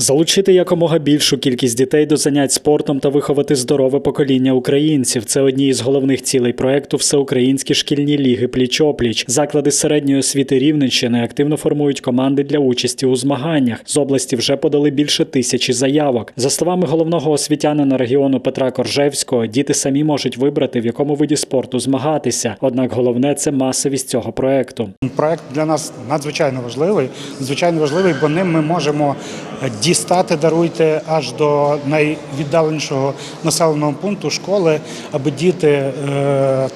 Залучити якомога більшу кількість дітей до занять спортом та виховати здорове покоління українців це одні із головних цілей проекту Всеукраїнські шкільні ліги пліч-опліч. Заклади середньої освіти Рівненщини активно формують команди для участі у змаганнях. З області вже подали більше тисячі заявок. За словами головного освітянина регіону Петра Коржевського, діти самі можуть вибрати в якому виді спорту змагатися. Однак головне це масовість цього проекту. Проект для нас надзвичайно важливий. Надзвичайно важливий, бо ним ми можемо дістати, даруйте аж до найвіддаленішого населеного пункту школи, аби діти е,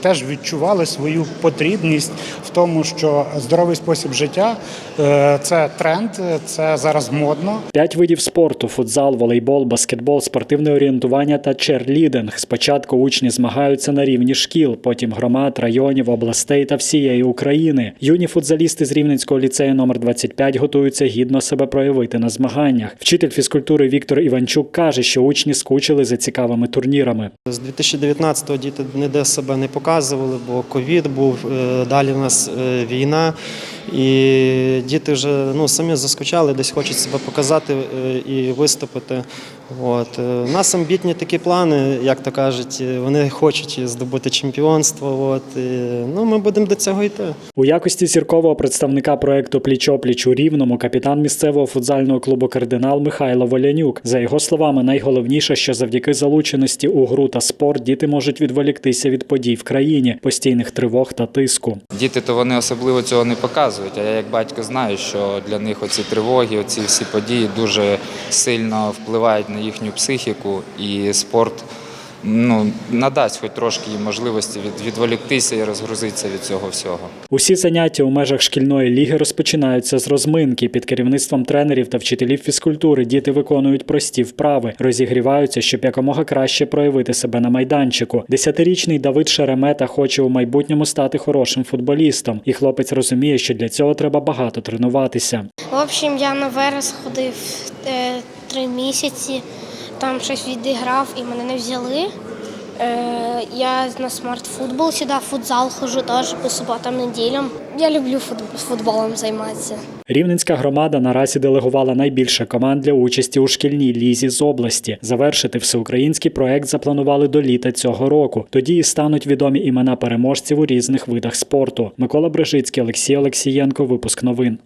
теж відчували свою потрібність в тому, що здоровий спосіб життя е, це тренд, це зараз модно. П'ять видів спорту: футзал, волейбол, баскетбол, спортивне орієнтування та черлідинг. Спочатку учні змагаються на рівні шкіл, потім громад, районів, областей та всієї України. Юні футзалісти з Рівненського ліцею номер 25 готуються гідно себе проявити на змаганнях. Вчитель фізкультури Віктор Іванчук каже, що учні скучили за цікавими турнірами. З 2019-го діти ніде себе не показували, бо ковід був, е, далі в нас е, війна. І діти вже ну, самі заскучали, десь хочуть себе показати е, і виступити. От. У нас амбітні такі плани, як то кажуть, вони хочуть здобути чемпіонство. От. І, ну, ми будемо до цього йти. У якості зіркового представника проекту Пліч-опліч у Рівному капітан місцевого футзального клубу Кардинал Михайло Волянюк. За його словами, найголовніше, що завдяки залученості у гру та спорт діти можуть відволіктися від подій в країні, постійних тривог та тиску. Діти то вони особливо цього не показують. А я як батько знаю, що для них оці тривоги, оці всі події дуже сильно впливають на їхню психіку, і спорт ну, надасть хоч трошки їм можливості від, відволіктися і розгрузитися від цього всього. Усі заняття у межах шкільної ліги розпочинаються з розминки. Під керівництвом тренерів та вчителів фізкультури діти виконують прості вправи, розігріваються, щоб якомога краще проявити себе на майданчику. Десятирічний Давид Шеремета хоче у майбутньому стати хорошим футболістом, і хлопець розуміє, що для цього треба багато тренуватися. В общем, я на верес ходив е, три місяці, там щось відіграв і мене не взяли. Е, я на смарт-футбол сюди, в футзал хожу теж по суботам, неділям. Я люблю фут- футболом займатися. Рівненська громада наразі делегувала найбільше команд для участі у шкільній лізі з області. Завершити всеукраїнський проект запланували до літа цього року. Тоді і стануть відомі імена переможців у різних видах спорту. Микола Брижицький, Олексій Олексієнко. Випуск новин.